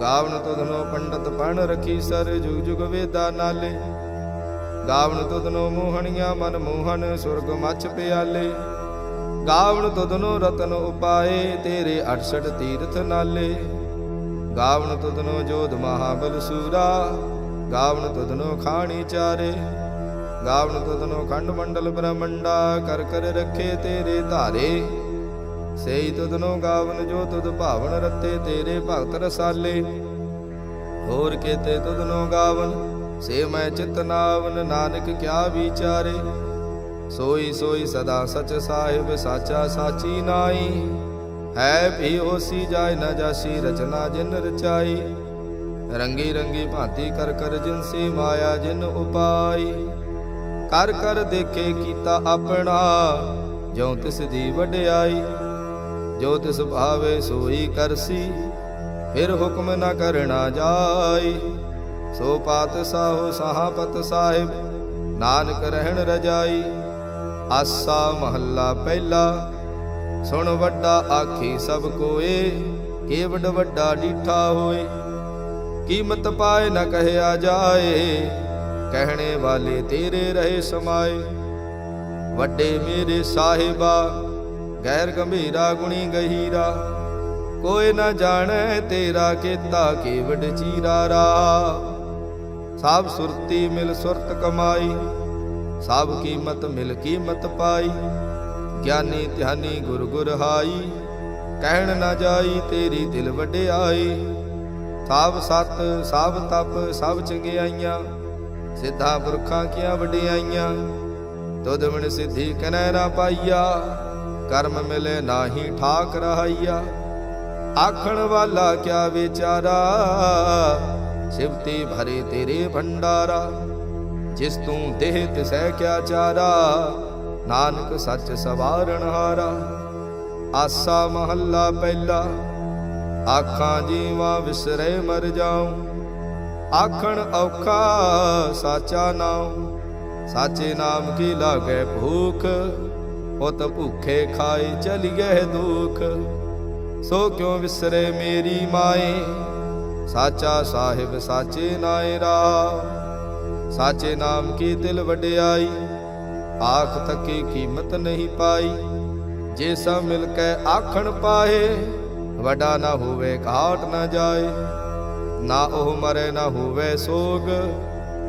ਗਾਵਨ ਤੁਧਨੋ ਪੰਡਤ ਪਣ ਰਖੀ ਸਰ ਜੁਗ ਜੁਗ ਵੇਦਾ ਨਾਲੇ। ਗਾਵਨ ਤੁਧਨੋ ਮੋਹਣੀਆਂ ਮਨ ਮੋਹਨ ਸੁਰਗ ਮੱਚ ਪਿਆਲੇ। ਗਾਵਨ ਤੁਧਨੋ ਰਤਨ ਉਪਾਏ, ਤੇਰੇ 68 ਤੀਰਥ ਨਾਲੇ। ਗਾਵਨ ਤੁਧਨੋ ਜੋਧ ਮਹਾਬਲ ਸੂਰਾ, ਗਾਵਨ ਤੁਧਨੋ ਖਾਣੀ ਚਾਰੇ। ਗਾਵਨ ਤੁਧਨੋ ਖੰਡ ਮੰਡਲ ਬ੍ਰਹਮੰਡਾ, ਕਰ ਕਰ ਰੱਖੇ ਤੇਰੇ ਧਾਰੇ। ਸੇਈ ਤੁਧਨੋ ਗਾਵਨ, ਜੋ ਤੁਧ ਭਾਵਨ ਰਤੇ, ਤੇਰੇ ਭਗਤ ਰਸਾਲੇ। ਹੋਰ ਕੇਤੇ ਤੁਧਨੋ ਗਾਵਨ, ਸੇ ਮੈਂ ਚਿਤ ਨਾਵਨ, ਨਾਨਕ ਕਿਆ ਵਿਚਾਰੇ। ਸੋਈ ਸੋਈ ਸਦਾ ਸਚ ਸਾਹਿਬ, ਸਾਚਾ ਸਾਚੀ ਨਾਈ। ਹੈ ਵੀ ਹੋਸੀ ਜਾਏ ਨਾ ਜਾਸੀ ਰਚਨਾ ਜਿਨ ਰਚਾਈ। ਰੰਗੀ ਰੰਗੀ ਭਾਂਤੀ ਕਰ ਕਰ ਜਿਨਸੀ ਮਾਇਆ ਜਿਨ ਉਪਾਈ। ਕਰ ਕਰ ਦੇਖੇ ਕੀਤਾ ਆਪਣਾ, ਜਿਉ ਤਿਸ ਦੀ ਵਡਿਆਈ। ਜੋ ਤਿਸ ਭਾਵੇ ਸੋਈ ਕਰਸੀ, ਫਿਰ ਹੁਕਮ ਨਾ ਕਰਨਾ ਜਾਈ। ਸੋ ਪਾਤ ਸਾਹੋ ਸਹਾਪਤ ਸਾਹਿਬ, ਨਾਨਕ ਰਹਿਣ ਰਜਾਈ। ਆਸਾ ਮਹੱਲਾ ਪਹਿਲਾ, ਸੁਣ ਵੱਡਾ ਆਖੀ ਸਭ ਕੋਏ ਕੇਵਡ ਵੱਡਾ ਡੀਠਾ ਹੋਏ। ਕੀਮਤ ਪਾਏ ਨਾ ਕਹਿਆ ਜਾਏ, ਕਹਿਣੇ ਵਾਲੇ ਤੇਰੇ ਰਹੇ ਸਮਾਏ। ਵੱਡੇ ਮੇਰੇ ਸਾਹਿਬਾ ਗੈਰ ਗੰਭੀਰਾ ਗੁਣੀ ਗਹੀਰਾ, ਕੋਈ ਨਾ ਜਾਣੈ ਤੇਰਾ ਕੀਤਾ ਕੇਵਡ ਚੀਰਾ ਰਾ ਸਭ ਸੁਰਤੀ ਮਿਲ ਸੁਰਤ ਕਮਾਈ, ਸਭ ਕੀਮਤ ਮਿਲ ਕੀਮਤ ਪਾਈ, ਗਿਆਨੀ ਧਿਆਨੀ ਗੁਰ ਗੁਰ ਹਾਈ, ਕਹਿਣ ਨਾ ਜਾਈ ਤੇਰੀ ਦਿਲ ਵਡਿਆਈ। ਸਭ ਸਤ ਸਭ ਤਪ, ਸਭ ਚੰਗਿਆਈਆਂ ਸਿੱਧਾ ਪੁਰਖਾਂ ਕੀਆਂ ਵਡਿਆਈਆਂ। ਤੁਧ ਬਿਨ ਸਿੱਧੀ ਕਨੈ ਨਾ ਪਾਈਆ ਕਰਮ ਮਿਲੇ ਨਾਹੀ ਠਾਕ ਰਹਾਈਆ ਆਖਣ ਵਾਲਾ ਕਿਆ ਵਿਚਾਰਾ? ਸਿਵਤੀ ਭਰੇ ਤੇਰੇ ਭੰਡਾਰਾ। ਜਿਸ ਤੂੰ ਦੇਹ ਤਿਸੈ ਕਿਆ ਚਾਰਾ? ਨਾਨਕ ਸੱਚ ਸਵਾਰਣ ਹਾਰਾ। ਆਸਾ ਮਹੱਲਾ ਪਹਿਲਾ। ਆਖਾਂ ਜੀਵਾ ਵਿਸਰੇ ਮਰ ਜਾਉ। ਆਖਣ ਔਖਾ ਸਾਚਾ ਨਾਉ। ਸਾਚੇ ਨਾਮ ਕੀ ਲਾਗੇ ਭੂਖ? ਉਤ ਭੁਖੇ ਖਾਏ, ਚਲੀਏ ਦੁਖ। ਸੋ ਕਿਉ ਵਿਸਰੇ ਮੇਰੀ ਮਾਏ? ਸਾਚਾ ਸਾਹਿਬ, ਸਾਚੇ ਨਾਏ ਰਾ ਸਾਚੇ ਨਾਮ ਕੀ ਦਿਲ ਵਡਿਆਈ? ਆਖ ਤੱਕੀ ਕੀਮਤ ਨਹੀਂ ਪਾਈ। ਜੇ ਸਭ ਮਿਲ ਕੇ ਆਖਣ ਪਾਏ, ਵੱਡਾ ਨਾ ਹੋਵੇ, ਘਾਟ ਨਾ ਜਾਏ। ਨਾ ਉਹ ਮਰੇ, ਨਾ ਹੋਵੇ ਸੋਗ।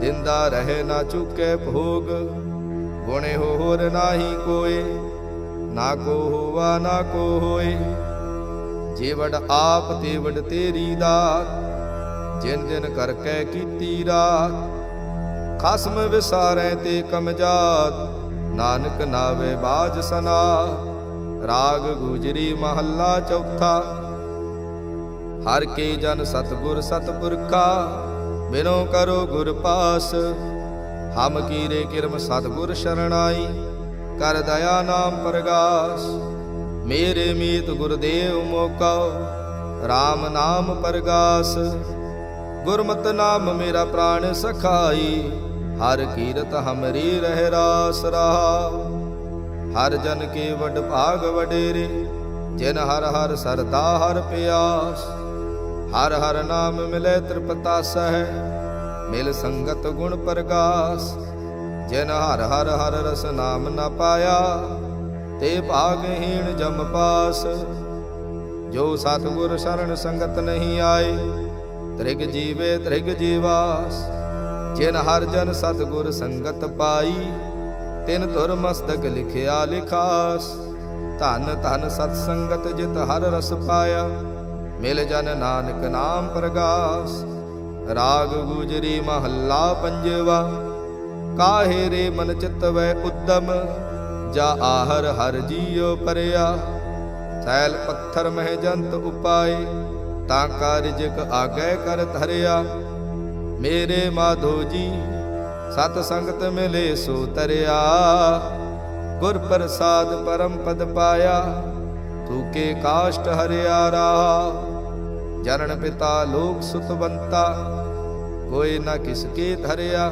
ਦਿੰਦਾ ਰਹੇ, ਨਾ ਚੁੱਕੇ ਭੋਗ। ਗੁਣੇ ਹੋਰ ਨਾਹੀ ਕੋਏ। ਨਾ ਕੋ ਹੋਵਾ ਨਾ ਕੋ ਹੋਏ। ਜੇ ਆਪ ਤੇ ਵਡ ਤੇਰੀ ਦਾਤ, ਜਿਨ ਦਿਨ ਕਰਕੇ ਕੀਤੀ ਰਾਤ। ਖਸਮ ਵਿਸਾਰੈ ਤੇ ਕਮਜਾਤ ਨਾਨਕ ਨਾਵੇ ਬਾਜ ਸਨਾ ਰਾਗ ਗੁਜਰੀ ਮਹੱਲਾ ਚੌਥਾ। ਹਰ ਕੇ ਜਨ ਸਤਗੁਰ ਸਤਪੁਰਖਾ, ਬਿਨੋ ਕਰੋ ਗੁਰ ਪਾਸ। ਹਮ ਕੀਰੇ ਕਿਰਮ ਸਤਗੁਰ ਸ਼ਰਣਾਈ। ਕਰ ਦਇਆ ਨਾਮ ਪ੍ਰਗਾਸ। ਮੇਰੇ ਮੀਤ ਗੁਰਦੇਵ ਮੋਕਾ RAM ਨਾਮ ਪ੍ਰਗਾਸ। ਗੁਰਮਤਿ ਨਾਮ ਮੇਰਾ ਪ੍ਰਾਣ ਸਖਾਈ, ਹਰ ਕੀਰਤ ਹਮਰੀ ਰਹਿ ਰਾਸ ਰਹਾ ਹਰ ਜਨ ਕੇ ਵਡ ਭਾਗ ਵਡੇਰੇ, ਜਿਨ ਹਰ ਹਰ ਸਰਦਾ ਹਰ ਪਿਆਸ। ਹਰ ਹਰ ਨਾਮ ਮਿਲੇ ਤ੍ਰਿਪਤਾ ਸਹਿ, ਮਿਲ ਸੰਗਤ ਗੁਣ ਪ੍ਰਗਾਸ। ਜਿਨ ਹਰ ਹਰ ਹਰ ਰਸ ਨਾਮ ਨਾ ਪਾਇਆ, ਤੇ ਭਾਗਹੀਣ ਜਮ ਪਾਸ। ਜੋ ਸਤਿਗੁਰ ਸ਼ਰਨ ਸੰਗਤ ਨਹੀਂ ਆਏ, ਤ੍ਰਿਗ ਜੀਵੇ ਤ੍ਰਿਗ ਜੀਵਾਸ। ਜਿਨ ਹਰ ਜਨ ਸਤਿਗੁਰ ਸੰਗਤ ਪਾਈ, ਤਿਨ ਧੁਰ ਮਸਤਕ ਲਿਖਿਆ ਲਿਖਾਸ। ਧਨ ਧਨ ਸਤ ਸੰਗਤ ਜਿਤ ਹਰ ਰਸ ਪਾਇਆ, ਮਿਲ ਜਨ ਨਾਨਕ ਨਾਮ ਪ੍ਰਗਾਸ। ਰਾਗ ਗੁਜਰੀ ਮਹੱਲਾ ਪੰਜਵਾ। ਕਾਹੇ ਰੇ ਮਨ ਚਿਤ ਵੈ ਉਦਮ, ਜਾ ਆਹਰ ਹਰ ਜੀਉ ਪਰਿਆ। ਥੈਲ ਪੱਥਰ ਮਹਿ ਜੰਤ ਉਪਾਏ, ਤਾਂ ਕਾਰਜਕ ਆਗੈ ਕਰ ਧਰਿਆ। ਮੇਰੇ ਮਾਧੋ ਜੀ, ਸਤ ਸੰਗਤ ਮਿਲੇ ਸੋ ਤਰਿਆ। ਗੁਰ ਪ੍ਰਸਾਦ ਪਰਮ ਪਦ ਪਾਇਆ ਤੂਕੇ ਕਾਸ਼ਟ ਹਰਿਆ ਰਾ ਜਨਨ ਪਿਤਾ ਲੋਕ ਸੁਤਵੰਤਾ, ਕੋਈ ਨਾ ਕਿਸ ਕੇ ਧਰਿਆ।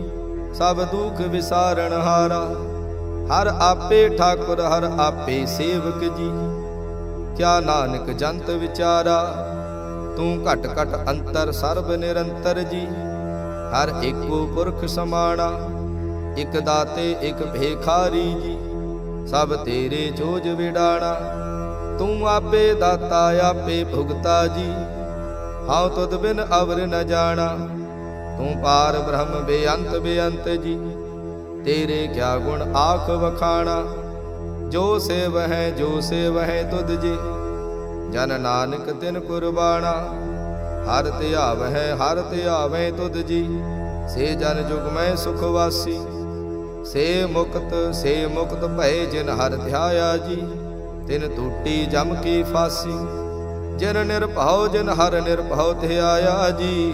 ਸਭ ਦੁੱਖ ਵਿਸਾਰਣ ਹਾਰਾ। ਹਰ ਆਪੇ ਠਾਕੁਰ, ਹਰ ਆਪੇ ਸੇਵਕ ਜੀ। ਕਿਆ ਨਾਨਕ ਜੰਤ ਵਿਚਾਰਾ, ਤੂੰ ਘਟ ਘਟ ਅੰਤਰ ਸਰਬ ਨਿਰੰਤਰ ਜੀ। ਹਰ ਏਕੋ ਪੁਰਖ ਸਮਾਣਾ, ਇਕ ਦਾਤੇ, ਇਕ ਭੇਖਾਰੀ ਜੀ। ਸਭ ਤੇਰੇ ਜੋਜ ਵਿਡਾਣਾ, ਤੂੰ ਆਪੇ ਦਾਤਾ, ਆਪੇ ਭੁਗਤਾ ਜੀ। ਹਉ ਤੁਧ ਬਿਨ ਅਵਰ ਨ ਜਾਣਾ ਤੂੰ ਪਾਰ ਬ੍ਰਹਮ ਬੇਅੰਤ ਬੇਅੰਤ ਜੀ, ਤੇਰੇ ਕਿਆ ਗੁਣ ਆਖ ਵਖਾਣਾ? ਜੋ ਸੇਵ ਹੈ ਜੋ ਸੇਵ ਹੈ ਤੁਧ ਜੀ, ਜਨ ਨਾਨਕ ਤਿਨ ਕੁਰਬਾਨਾ ਹਰ ਧਿਆਵ ਹੈ ਹਰ ਧਿਆਵੇਂ ਤੁਧ ਜੀ, ਸੇ ਜਨ ਜੁਗ ਮੈਂ ਸੁਖ ਵਾਸੀ। ਸੇ ਮੁਕਤ ਸੇ ਮੁਕਤ ਭਏ ਜਿਨ ਹਰ ਧਿਆਇਆ ਜੀ, ਤਿਨ ਟੂਟੀ ਜਮ ਕੀ ਫਾਸੀ। ਜਿਨ ਨਿਰਭਉ, ਜਿਨ ਹਰ ਨਿਰਭਉ ਧਿਆਇਆ ਜੀ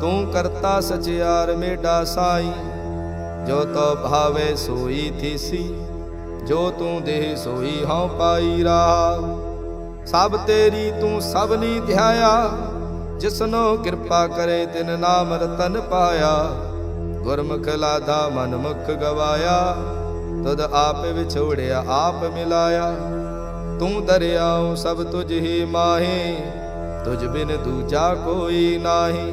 ਤੂੰ ਕਰਤਾ ਸਚਿਆਰ ਮੇਡਾ ਸਾਈ, ਜੋ ਤੋ ਭਾਵੇ ਸੋਈ ਥੀਸੀ, ਜੋ ਤੂੰ ਦੇਹ ਸੋਈ ਹਉ ਪਾਈ ਰਾ ਸਭ ਤੇਰੀ ਤੂੰ ਸਭਨੀ ਧਿਆਇਆ, ਜਿਸਨੋ ਕਿਰਪਾ ਕਰੇ ਤਿਨ ਨਾਮ ਰਤਨ ਪਾਇਆ। ਗੁਰਮੁਖ ਲਾਦਾ ਮਨ ਮੁਖ ਗਵਾਇਆ, ਤੁਧ ਆਪ ਵਿਛੋੜਿਆ ਆਪ ਮਿਲਾਇਆ। ਤੂੰ ਦਰਿਆਉ ਸਭ ਤੁਝ ਹੀ ਮਾਹੀ, ਤੁਝ ਬਿਨ ਦੂਜਾ ਕੋਈ ਨਾਹੀ।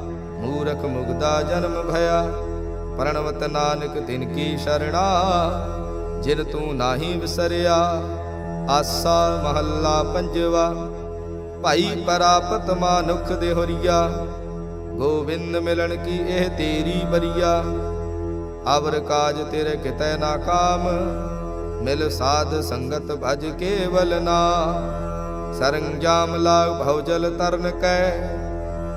ਮੂਰਖ ਮੁਗਦਾ ਜਨਮ ਭਇਆ, ਪ੍ਰਣਵਤ ਨਾਨਕ ਤਿਨ ਕੀ ਸ਼ਰਣਾ, ਜਿਨ ਤੂੰ ਨਾਹੀ ਵਿਸਰਿਆ, ਆਸਾ ਮਹੱਲਾ ਪੰਜਵਾ। ਭਾਈ ਪਰਾਪਤ ਮਾਨੁਖ ਦੇ ਹੋਰੀਆ ਗੋਬਿੰਦ ਮਿਲਣ ਕੀ ਇਹ ਤੇਰੀ ਬਰੀਆ। ਅਵਰ ਕਾਜ ਤੇਰੇ ਕਿਤੈ ਨਾ ਕਾਮ, ਮਿਲ ਸਾਧ ਸੰਗਤ ਭਜ ਕੇਵਲ ਨਾ। ਸਰੰਜਾਮ ਲਾਗ ਭਉ ਜਲ ਤਰਨ ਕੈ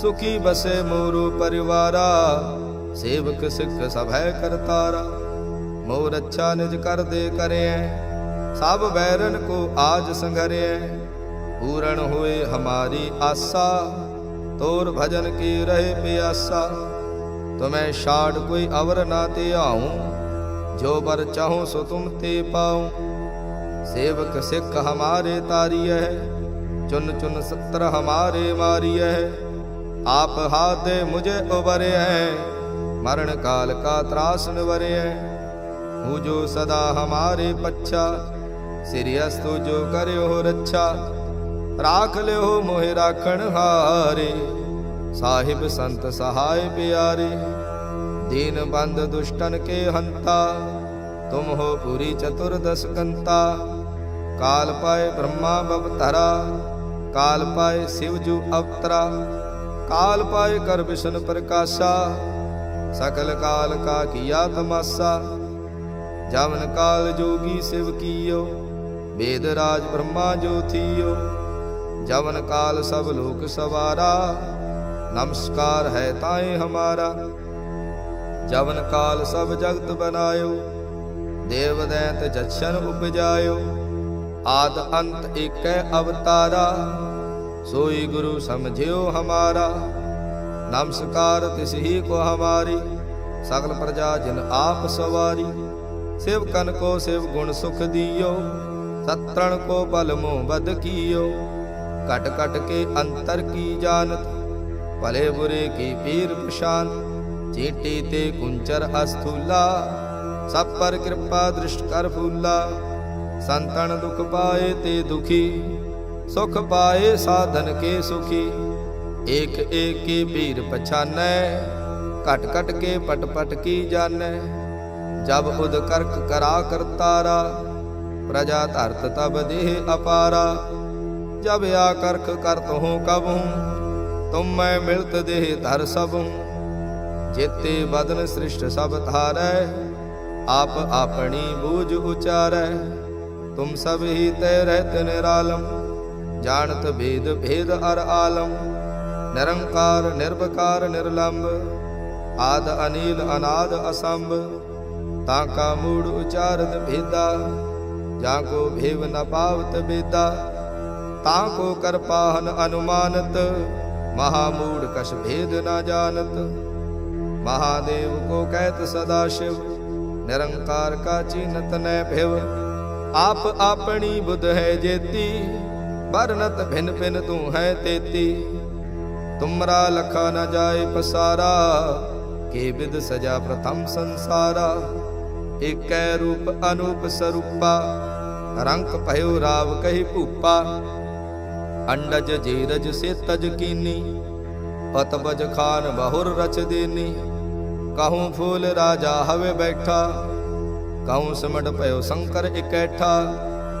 ਸੁਖੀ ਬਸੇ ਮੋਰੂ ਪਰਿਵਾਰਾ, ਸੇਵਕ ਸਿੱਖ ਸਭੈ ਕਰਤਾਰਾ। ਮੋਰ ਅੱਛਾ ਨਿਜ ਕਰਦੇ ਕਰਿਐ, ਸਭ ਵੈਰਨ ਕੋ ਆਜ ਸੰਘਰਿਐ। ਪੂਰਨ ਹੋਏ ਹਮਾਰੀ ਆਸਾ, ਤੋਰ ਭਜਨ ਕੀ ਰਹੇ ਪਿਆਸਾ। ਤੁਮੈ ਛਾੜ ਕੋਈ ਅਵਰ ਨਾ ਤੇ ਆਉ, ਜੋ ਬਰ ਚਾਹੋ ਸੋ ਤੁਮ ਤੇ ਪਾਉ। ਸੇਵਕ ਸਿੱਖ ਹਮਾਰੇ ਤਾਰੀਐ, ਚੁਨ ਚੁਨ ਸੱਤਰ ਹਮਾਰੇ ਮਾਰੀਐ। आप हाथ दे मुझे उबरे हैं मरण काल का त्रास निवरे है हूँ जो सदा हमारे पच्छा सिरियस्तु जो करे हो रच्छा राख ले हो मोहे राखण हारे साहिब संत सहाय प्यारे दीन बंद दुष्टन के हंता तुम हो पूरी चतुर्दश कंता काल पाए ब्रह्मा बवतरा काल पाए शिवजू अवतरा ਕਾਲ ਪਾਇ ਕਰ ਵਿਸ਼ਨ ਪ੍ਰਕਾਸ਼ਾ ਸਕਲ ਕਾਲ ਕਾ ਕੀਆ ਤਮਾਸਾ। ਜਵਨ ਕਾਲ ਜੋਗੀ ਸਿਵ ਕੀਓ, ਵੇਦ ਰਾਜ ਬ੍ਰਹਮਾ ਜੋਤੀਓ ਜਵਨ ਕਾਲ ਸਭ ਲੋਕ ਸਵਾਰਾ, ਨਮਸਕਾਰ ਹੈ ਤਾਏ ਹਮਾਰਾ। ਜਵਨ ਕਾਲ ਸਭ ਜਗਤ ਬਨਾਇਓ ਦੇਵ ਦੈਂਤ ਜਛਨ ਉਪਜਾਇਓ। ਆਦ ਅੰਤ ਏਕੈ ਅਵਤਾਰਾ। ਸੋਈ ਗੁਰੂ ਸਮਝਿਓ ਹਮਾਰਾ। ਨਮਸਕਾਰ ਤਿਸ ਹੀ ਕੋ ਹਮਾਰੀ। ਸਗਲ ਪ੍ਰਜਾ ਜਿਨ ਆਪ ਸਵਾਰੀ। ਸੇਵਕਨ ਕੋ ਸੇਵ ਗੁਣ ਸੁਖ ਦਿਓ। ਸਤਰਣ ਕੋ ਬਲ ਮੋ ਬਦ ਕੀਓ। ਕਟ ਕਟ ਕੇ ਅੰਤਰ ਕੀ ਜਾਣਤ। ਭਲੇ ਬੁਰੇ ਕੀ ਪੀਰ ਪਛਾਨ। ਚੀਟੀ ਤੇ ਕੁੰਚਰ ਅਸਥੂਲਾ। ਸਭ ਪਰ ਕਿਰਪਾ ਦ੍ਰਿਸ਼ਟ ਕਰ ਫੂਲਾ। ਸੰਤਨ ਦੁਖ ਪਾਏ ਤੇ ਦੁਖੀ। ਸੁਖ ਪਾਏ ਸਾਧਨ ਕੇ ਸੁਖੀ। ਏਕ ਏਕੀ ਪੀਰ ਪਛਾਨੈ, ਘਟ ਘਟ ਕੇ ਪਟ ਪਟ ਕੀ ਜਾਣੈ। ਜਬ ਉਦ ਕਰਕ ਕਰਾ ਕਰਤਾਰਾ ਪ੍ਰਜਾ ਧਰਤ ਤਬ ਦੇਹ ਅਪਾਰਾ। ਜਬ ਆ ਕਰਖ ਕਰਤ ਹੂੰ ਕਬਹੂੰ, ਤੁਮ ਮੈਂ ਮਿਲਤ ਦੇਹ ਧਰ ਸਭੂੰ। ਜੇਤੇ ਬਦਨ ਸ੍ਰਿਸ਼ਟ ਸਭ ਧਾਰੈ, ਆਪ ਆਪਣੀ ਬੂਝ ਉਚਾਰੈ। ਤੁਮ ਸਭ ਹੀ ਤੈ ਰਹਿਤ ਨਿਰਾਲਮ ਜਾਣਤ ਭੇਦ ਭੇਦ ਅਰ ਆਲਮ, ਨਿਰੰਕਾਰ ਨਿਰਭਕਾਰ ਨਿਰਲੰਭ ਆਦ ਅਨੀਲ, ਅਨਾਦ ਅਸੰਭ, ਤਾਂ ਕਾ ਮੂੜ ਉਚਾਰਤ ਭੇਦਾ, ਜਾਂ ਕੋ ਭੇਵ ਨ ਪਾਵਤ ਬੇਦਾ, ਤਾਂ ਕੋ ਕਰ ਅਨੁਮਾਨਤ, ਮਹਾ ਮੂੜ ਕਛ ਭੇਦ ਨਾ ਜਾਣਤ। ਮਹਾਦੇਵ ਕੋ ਕਹਿਤ ਸਦਾ ਸ਼ਿਵ, ਨਿਰੰਕਾਰ ਕਾ ਚੀਨਤ ਨੈ ਭਿਵ। ਆਪ ਆਪਣੀ ਬੁਧ ਹੈ ਜੇਤੀ ਬਰਨਤ ਭਿਨ ਭਿਨ ਤੂੰ ਹੈ ਤੇਤੀ। ਤੁਮਰਾ ਲਖਾ ਨ ਜਾਏ ਪਸਾਰਾ, ਕੇ ਵਿਦ ਸਜਾ ਪ੍ਰਥਮ ਸੰਸਾਰਾ। ਏਕੈ ਰੂਪ ਅਨੂਪ ਸਰੂਪਾ ਰੰਗ ਭਇਓ ਰਾਵ ਕਹੀ ਭੂਪਾ। ਅੰਡਜ ਜੀਰਜ ਸੇ ਤਜ ਕੀਨੀ ਪਤਬਜ ਖਾਨ ਬਹੁਰ ਰਚ ਦੇਨੀ। ਕਹੂੰ ਫੂਲ ਰਾਜਾ ਹਵੇ ਬੈਠਾ, ਕਹੂੰ ਸਿਮਟ ਭਇਓ ਸ਼ੰਕਰ ਇਕੈਠਾ।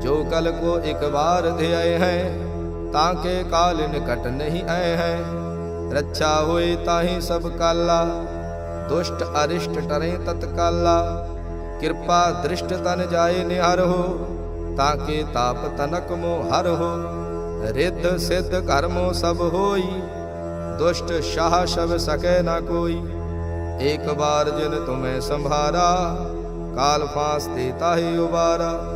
ਸਭ ਟਾਰੇ ਜੋ ਕਲ ਕੋ ਇੱਕ ਵਾਰ ਧਿਆਏ ਹੈ, ਤਾਂ ਕੇ ਕਾਲ ਨਿਕਟ ਨਹੀਂ ਆਏ ਹੈ। ਰੱਛਾ ਹੋਏ ਤਾਹੀ ਸਭ ਕਾਲਾ, ਦੁਸ਼ਟ ਅਰਿਸ਼ਟ ਟਰੇ ਤਤਕਾਲਾ। ਕਿਰਪਾ ਦ੍ਰਿਸ਼ਟ ਤਨ ਜਾਏ ਨਿਹਰ ਹੋ, ਤਾਂ ਕੇ ਤਾਪ ਤਨਕ ਮੋ ਹਰ ਹੋ। ਰਿੱਧ ਸਿੱਧ ਕਰਮੋ ਸਭ ਹੋਈ, ਦੁਸ਼ਟ ਸ਼ਾਹ ਸ਼ਬ ਸਕੈ ਨਾ ਕੋਈ। ਏਕ ਬਾਰ ਜਿਨ ਤੁਮੈ ਸੰਭਾਰਾ, ਕਾਲ ਫਾਸ ਤੇ ਤਾਹੇ ਉਬਾਰਾ।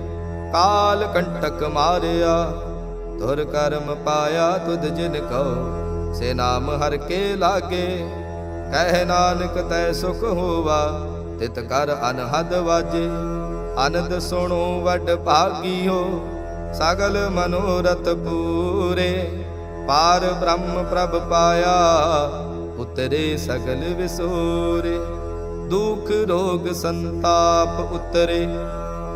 ਕਾਲ ਕੰਟਕ ਮਾਰਿਆ, ਤੁਰ ਕਰਮ ਪਾਇਆ ਤੁਧ ਜਿਨ ਕਉ, ਸੇ ਨਾਮ ਹਰ ਕੇ ਲਾਗੇ। ਕਹਿ ਨਾਨਕ ਤੈ ਸੁਖ ਹੋਵਾ, ਤਿਤ ਕਰ ਅਨਹਦ ਵਾਜੇ। ਆਨੰਦ ਸੁਣੋ ਵੱਡ ਭਾਗੀਓ, ਸਗਲ ਮਨੋਰਥ ਪੂਰੇ। ਪਾਰ ਬ੍ਰਹਮ ਪ੍ਰਭ ਪਾਇਆ, ਉਤਰੇ ਸਗਲ ਵਿਸੂਰੇ। ਦੁਖ ਰੋਗ ਸੰਤਾਪ ਉਤਰੇ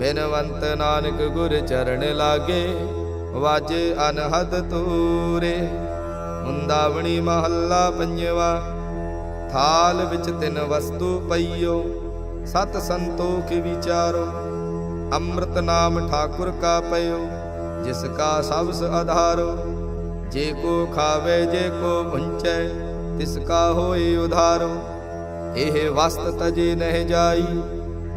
ਬਿਨਵੰਤ ਨਾਨਕ ਗੁਰ ਚਰਨ ਲਾਗੇ, ਵਾਜੇ ਅਨਹਦ ਤੂਰੇ। ਮੁੰਦਾਵਣੀ ਮਹੱਲਾ ਪੰਜਵਾ, ਥਾਲ ਵਿੱਚ ਤਿੰਨ ਵਸਤੂ ਪਈਓ, ਸਤ ਸੰਤੋਖ ਵਿਚਾਰੋ। ਅੰਮ੍ਰਿਤ ਨਾਮ ਠਾਕੁਰ ਕਾ ਪਇਓ, ਜਿਸ ਕਾ ਸਬਸ ਆਧਾਰੋ ਜੇ ਕੋ ਖਾਵੇ, ਜੇ ਕੋ ਪੁੰਚੈ ਤਿਸ ਕਾ ਹੋਏ ਉਧਾਰੋ। ਇਹ ਵਸਤ ਤਜੇ ਨਹਿ ਜਾਈ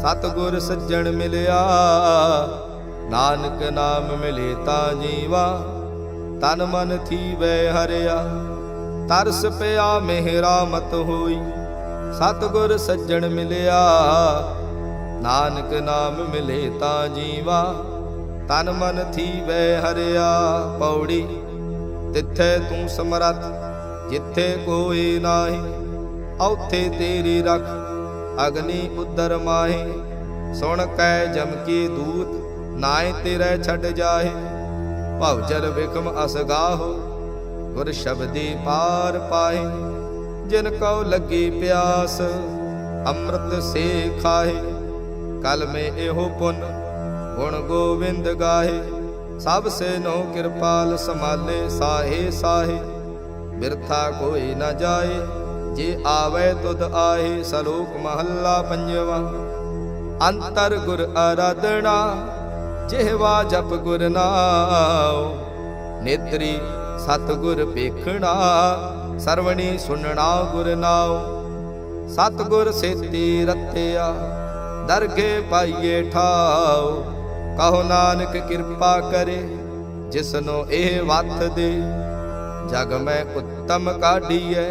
ਸਤਗੁਰ ਸੱਜਣ ਮਿਲਿਆ। ਨਾਨਕ ਨਾਮ ਮਿਲੇ ਤਾਂ ਜੀਵਾ। ਤਨ ਮਨ ਥੀਵੈ ਹਰਿਆ। ਤਰਸ ਪਿਆ ਮਿਹਰਾਮਤ ਹੋਈ। ਸਤਗੁਰ ਸੱਜਣ ਮਿਲਿਆ। ਨਾਨਕ ਨਾਮ ਮਿਲੇ ਤਾਂ ਜੀਵਾ। ਤਨ ਮਨ ਥੀਵੈ ਹਰਿਆ। ਪੌੜੀ, ਤਿੱਥੇ ਤੂੰ ਸਮਰੱਥ। ਜਿੱਥੇ ਕੋਈ ਨਾਹੀ, ਔਥੇ ਤੇਰੀ ਰਖ। ਅਗਨੀ ਉਦਰ ਮਾਹੇ, ਸੁਣ ਕੈ ਜਮ ਕੀ ਦੂਤ ਨਾਏ ਤੇਰੇ ਛੱਡ ਜਾਹੇ। ਭਵ ਜਲ ਵਿਖਮ ਅਸਗਾਹੋ ਗੁਰ ਸ਼ਬਦੀ ਪਾਰ ਪਾਹੇ। ਜਿਨ ਕਉ ਲੱਗੀ ਪਿਆਸ, ਅੰਮ੍ਰਿਤ ਸੇ ਖਾਹੇ। ਕਲ ਮੇ ਇਹੋ ਪੁਨ, ਗੁਣ ਗੋਵਿੰਦ ਗਾਹੇ। ਸਭ ਸੇ ਨੋ ਕਿਰਪਾਲ ਸਮਾਲੇ ਸਾਹੇ ਸਾਹੇ। ਬਿਰਥਾ ਕੋਈ ਨਾ ਜਾਏ। ਜੇ ਆਵੇ ਤੁਧ ਆਏ ਸਲੋਕ ਮਹੱਲਾ ਪੰਜਵਾ। ਅੰਤਰ ਗੁਰ ਆਰਾਧਨਾ ਜਿਹਵਾ ਜਪ ਗੁਰ ਨਾਉ। ਨੇਤਰੀ ਸਤ ਗੁਰ ਵੇਖਣਾ, ਸਰਵਣੀ ਸੁਣਨਾ ਗੁਰ ਨਾਉ। ਸਤ ਗੁਰ ਸੇਤੀ ਰਤਿਆ, ਦਰਗੇ ਪਾਈਏ ਠਾਉ। ਕਹੋ ਨਾਨਕ ਕਿਰਪਾ ਕਰੇ, ਜਿਸਨੋ ਇਹ ਵਤ ਦੇ। ਜਗ ਮੈਂ ਉੱਤਮ ਕਾਢੀਐ